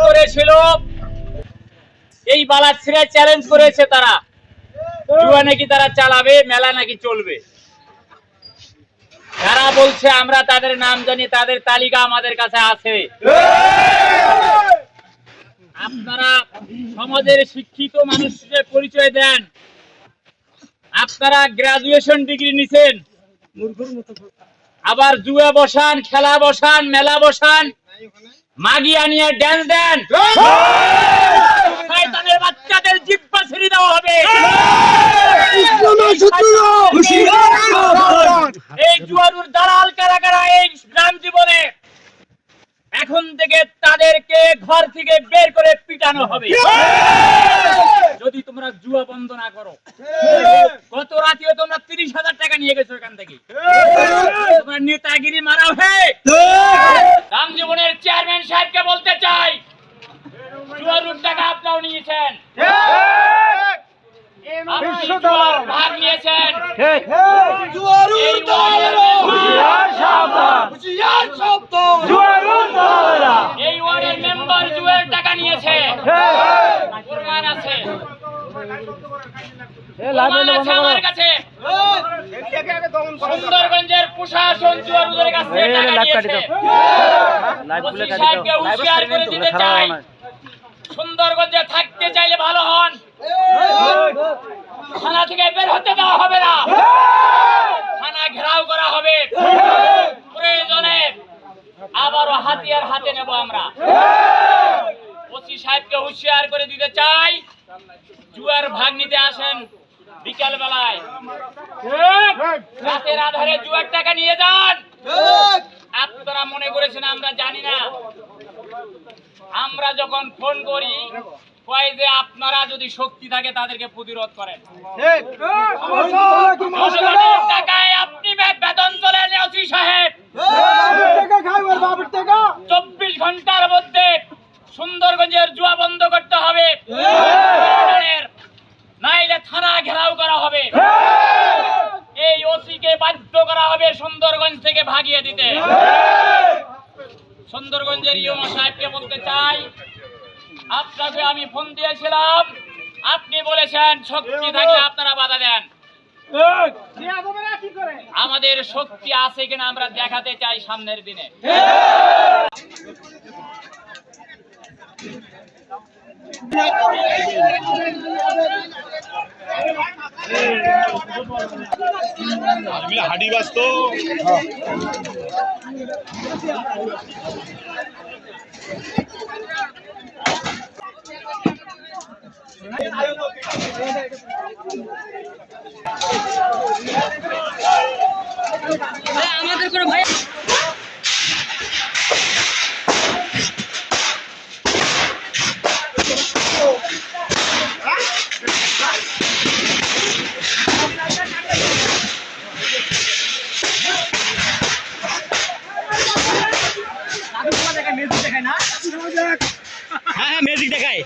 করেছিল। এই বালাচ্ছিরা চ্যালেঞ্জ করেছে তারা। জুয়া নাকি তারা চালাবে, মেলা নাকি চলবে। বলছে, আমরা তাদের নাম জানি, তাদের তালিকা আমাদের কাছে আছে। আপনারা সমাজের শিক্ষিত মানুষের পরিচয় দেন। আপনারা গ্রাজুয়েশন ডিগ্রি নিছেন। আবার জুয়া বসান, খেলা বসান, মেলা বসান। মাগিয়া নিয়ে ড্যান্স দেন। শয়তানের বাচ্চাদের জিব্বা ছেড়ে দেওয়া হবে। এই জুয়ারুর দালাল কারা কারা এই গ্রাম জীবনে? এখন থেকে তাদেরকে ঘর থেকে বের করে পিটানো হবে। যদি তোমরা জুয়া বন্ধ না করো। গত রাতেও তোমরা তিরিশ হাজার টাকা নিয়ে গেছো এখান থেকে। তোমরা নেতাগিরি মারা হে রাম জীবনের চেয়ারম্যান সাহেবকে বলতে চাই জুয়ারুর টাকা আপনারাও নিয়েছেন আপনি জুয়ার ভাগ নিয়েছেন এই ওয়ার্ডের এই ওয়ার্ডের মেম্বার জুয়ের টাকা নিয়েছে। প্রমাণ প্রমাণ আছে। কাছে। সুন্দরগঞ্জের প্রশাসন জুয়ারুদের কাছ টাকা নিয়েছে। সাহেবকে হুঁশিয়ার করে দিতে চাই। সুন্দরগঞ্জে থাকতে চাইলে ভালো হন থানা থেকে বের হতে দেওয়া হবে না থানা ঘেরাও করা হবে প্রয়োজনে আবারও হাতিয়ার হাতে নেব আমরা। ওসি সাহেবকে হুঁশিয়ার করে দিতে চাই। জুয়ার ভাগ নিতে আসেন বিকাল বেলায় রাতের আধারে জুয়ার টাকা নিয়ে যান। আপনারা মনে করেছেন আমরা জানি না। আমরা যখন ফোন করি কয় যে আপনারা যদি শক্তি থাকে তাদেরকে প্রতিরোধ করেন। টাকায় আপনি বেতন তোলেন ওসি সাহেব চব্বিশ ঘণ্টার মধ্যে সুন্দরগঞ্জের জুয়া বন্ধ করতে হবে নাইলে থানা ঘেরাও করা হবে এই ওসিকে বাধ্য করা হবে সুন্দরগঞ্জ থেকে ভাগিয়ে দিতে। সুন্দরগঞ্জের ইউমা সাহেবকে বলতে চাই, আপনাকে আমি ফোন দিয়েছিলাম, আপনি বলেছেন শক্তি থাকলে আপনারা বাধা দেন। আমাদের শক্তি আছে কিনা আমরা দেখাতে চাই সামনের দিনে। হাডি বাস্ত আমাদের কোনো ভাই হ্যাঁ হ্যাঁ ম্যাজিক দেখায়